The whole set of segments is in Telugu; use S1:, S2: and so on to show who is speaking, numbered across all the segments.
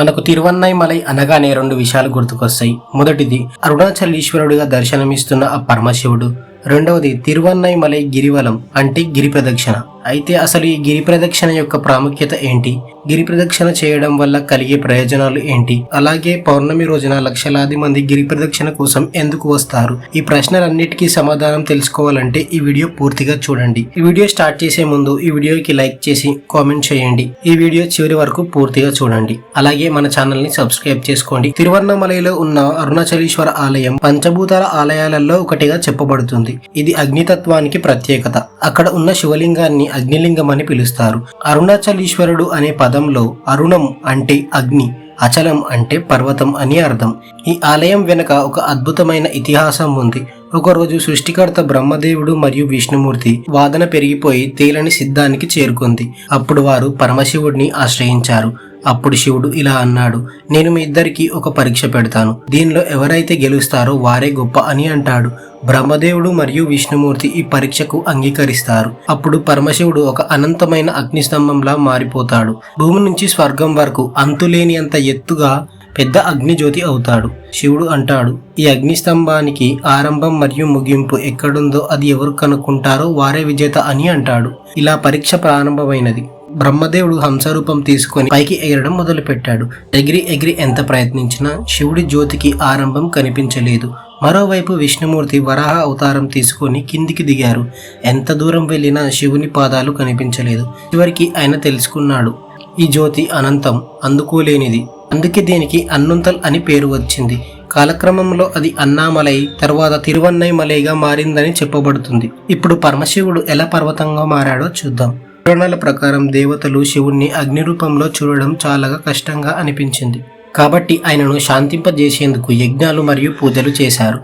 S1: మనకు తిరువన్నైమలై అనగానే రెండు విషయాలు గుర్తుకొస్తాయి. మొదటిది అరుణాచలీశ్వరుడిగా దర్శనమిస్తున్న ఆ పరమశివుడు. రెండవది తిరువన్నైమలై గిరివలం అంటే గిరి ప్రదక్షిణ. అయితే అసలు ఈ గిరి ప్రదక్షిణ యొక్క ప్రాముఖ్యత ఏంటి? గిరి ప్రదక్షిణ చేయడం వల్ల కలిగే ప్రయోజనాలు ఏంటి? అలాగే పౌర్ణమి రోజున లక్షలాది మంది గిరి ప్రదక్షిణ కోసం ఎందుకు వస్తారు? ఈ ప్రశ్నలన్నిటికీ సమాధానం తెలుసుకోవాలంటే ఈ వీడియో పూర్తిగా చూడండి. ఈ వీడియో స్టార్ట్ చేసే ముందు ఈ వీడియోకి లైక్ చేసి కామెంట్ చేయండి. ఈ వీడియో చివరి వరకు పూర్తిగా చూడండి. అలాగే మన ఛానల్ని సబ్స్క్రైబ్ చేసుకోండి. తిరువన్నమలైలో ఉన్న అరుణాచలేశ్వర ఆలయం పంచభూతాల ఆలయాలలో ఒకటిగా చెప్పబడుతుంది. ఇది అగ్నితత్వానికి ప్రత్యేకత. అక్కడ ఉన్న శివలింగాన్ని అగ్నిలింగం అని పిలుస్తారు. అరుణాచలీశ్వరుడు అనే పదంలో అరుణం అంటే అగ్ని అచలం అంటే పర్వతం అని అర్థం. ఈ ఆలయం వెనుక ఒక అద్భుతమైన ఇతిహాసం ఉంది. ఒకరోజు సృష్టికర్త బ్రహ్మదేవుడు మరియు విష్ణుమూర్తి వాదన పెరిగిపోయి తేలని సిద్ధానికి చేరుకుంది. అప్పుడు వారు పరమశివుడిని ఆశ్రయించారు. అప్పుడు శివుడు ఇలా అన్నాడు నేను మీ ఇద్దరికి ఒక పరీక్ష పెడతాను. దీనిలో ఎవరైతే గెలుస్తారో వారే గొప్ప అని అంటాడు. బ్రహ్మదేవుడు మరియు విష్ణుమూర్తి ఈ పరీక్షకు అంగీకరిస్తారు. అప్పుడు పరమశివుడు ఒక అనంతమైన అగ్నిస్తంభంలా మారిపోతాడు. భూమి నుంచి స్వర్గం వరకు అంతులేని అంత ఎత్తుగా పెద్ద అగ్నిజ్యోతి అవుతాడు. శివుడు అంటాడు ఈ అగ్నిస్తంభానికి ఆరంభం మరియు ముగింపు ఎక్కడుందో అది ఎవరు కనుక్కుంటారో వారే విజేత అని అంటాడు. ఇలా పరీక్ష ప్రారంభమైనది. బ్రహ్మదేవుడు హంసరూపం తీసుకొని పైకి ఎగరడం మొదలుపెట్టాడు. ఎగిరి ఎగిరి ఎంత ప్రయత్నించినా శివుడి జ్యోతికి ఆరంభం కనిపించలేదు. మరోవైపు విష్ణుమూర్తి వరాహ అవతారం తీసుకొని కిందికి దిగారు. ఎంత దూరం వెళ్ళినా శివుని పాదాలు కనిపించలేదు. చివరికి ఆయన తెలుసుకున్నాడు ఈ జ్యోతి అనంతం అందుకోలేనిది. అందుకే దీనికి అన్నుంతల్ అని పేరు వచ్చింది. కాలక్రమంలో అది అన్నామలై తర్వాత తిరువన్నైమలైగా మారిందని చెప్పబడుతుంది. ఇప్పుడు పరమశివుడు ఎలా పర్వతంగా మారాడో చూద్దాం. పురాణాల ప్రకారం దేవతలు శివుణ్ణి అగ్ని రూపంలో చూడడం చాలా కష్టంగా అనిపించింది. కాబట్టి ఆయనను శాంతింపజేసేందుకు యజ్ఞాలు మరియు పూజలు చేశారు.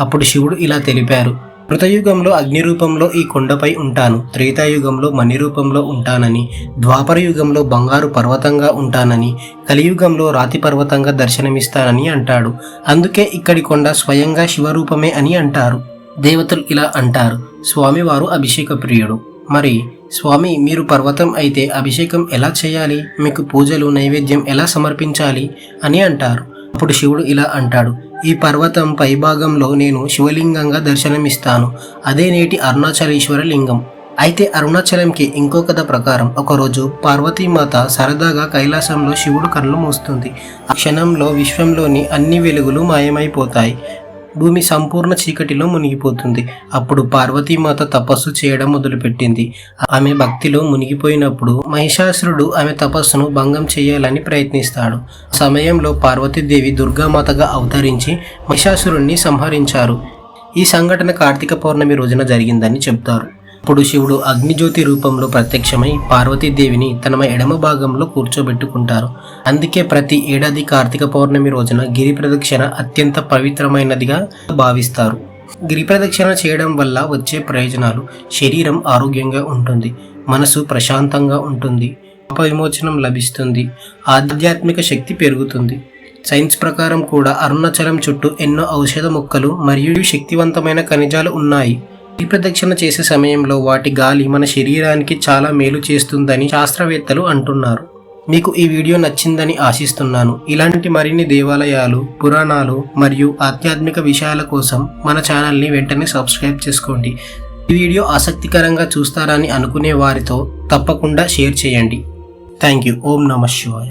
S1: అప్పుడు శివుడు ఇలా తెలిపారు. కృతయుగంలో అగ్ని రూపంలో ఈ కొండపై ఉంటాను. త్రేతాయుగంలో మణి రూపంలో ఉంటానని ద్వాపర యుగంలో బంగారు పర్వతంగా ఉంటానని కలియుగంలో రాతి పర్వతంగా దర్శనమిస్తానని అంటాడు. అందుకే ఇక్కడి కొండ స్వయంగా శివరూపమే అని అంటారు. దేవతలు ఇలా అంటారు స్వామివారు అభిషేక ప్రియుడు. మరి స్వామి మీరు పర్వతం అయితే అభిషేకం ఎలా చేయాలి? మీకు పూజలు నైవేద్యం ఎలా సమర్పించాలి? అని అంటారు. అప్పుడు శివుడు ఇలా అంటాడు ఈ పర్వతం పైభాగంలో నేను శివలింగంగా దర్శనమిస్తాను. అదే నేటి అరుణాచలేశ్వర లింగం. అయితే అరుణాచలంకి ఇంకో కథ ప్రకారం ఒకరోజు పార్వతీమాత సరదాగా కైలాసంలో శివుడు కళ్ళు మూస్తుంది. ఆ క్షణంలో విశ్వంలోని అన్ని వెలుగులు మాయమైపోతాయి. భూమి సంపూర్ణ చీకటిలో మునిగిపోతుంది. అప్పుడు పార్వతీమాత తపస్సు చేయడం మొదలుపెట్టింది. ఆమె భక్తిలో మునిగిపోయినప్పుడు మహిషాసురుడు ఆమె తపస్సును భంగం చేయాలని ప్రయత్నిస్తాడు. సమయంలో పార్వతీదేవి దుర్గామాతగా అవతరించి మహిషాసురుణ్ణి సంహరించారు. ఈ సంఘటన కార్తీక పౌర్ణమి రోజున జరిగిందని చెప్తారు. అప్పుడు శివుడు అగ్నిజ్యోతి రూపంలో ప్రత్యక్షమై పార్వతీదేవిని తన ఎడమ భాగంలో కూర్చోబెట్టుకుంటారు. అందుకే ప్రతి ఏడాది కార్తీక పౌర్ణమి రోజున గిరి ప్రదక్షిణ అత్యంత పవిత్రమైనదిగా భావిస్తారు. గిరి ప్రదక్షిణ చేయడం వల్ల వచ్చే ప్రయోజనాలు శరీరం ఆరోగ్యంగా ఉంటుంది మనసు ప్రశాంతంగా ఉంటుంది పాప విమోచనం లభిస్తుంది ఆధ్యాత్మిక శక్తి పెరుగుతుంది. సైన్స్ ప్రకారం కూడా అరుణాచలం చుట్టూ ఎన్నో ఔషధ మొక్కలు మరియు శక్తివంతమైన ఖనిజాలు ఉన్నాయి. ఈ ప్రదక్షిణ చేసే సమయంలో వాటి గాలి మన శరీరానికి చాలా మేలు చేస్తుందని శాస్త్రవేత్తలు అంటున్నారు. మీకు ఈ వీడియో నచ్చిందని ఆశిస్తున్నాను. ఇలాంటి మరిన్ని దేవాలయాలు పురాణాలు మరియు ఆధ్యాత్మిక విషయాల కోసం మన ఛానల్ని వెంటనే సబ్స్క్రైబ్ చేసుకోండి. ఈ వీడియో ఆసక్తికరంగా చూస్తారని అనుకునే వారితో తప్పకుండా షేర్ చేయండి. థ్యాంక్ యూ ఓం నమ శివాయ.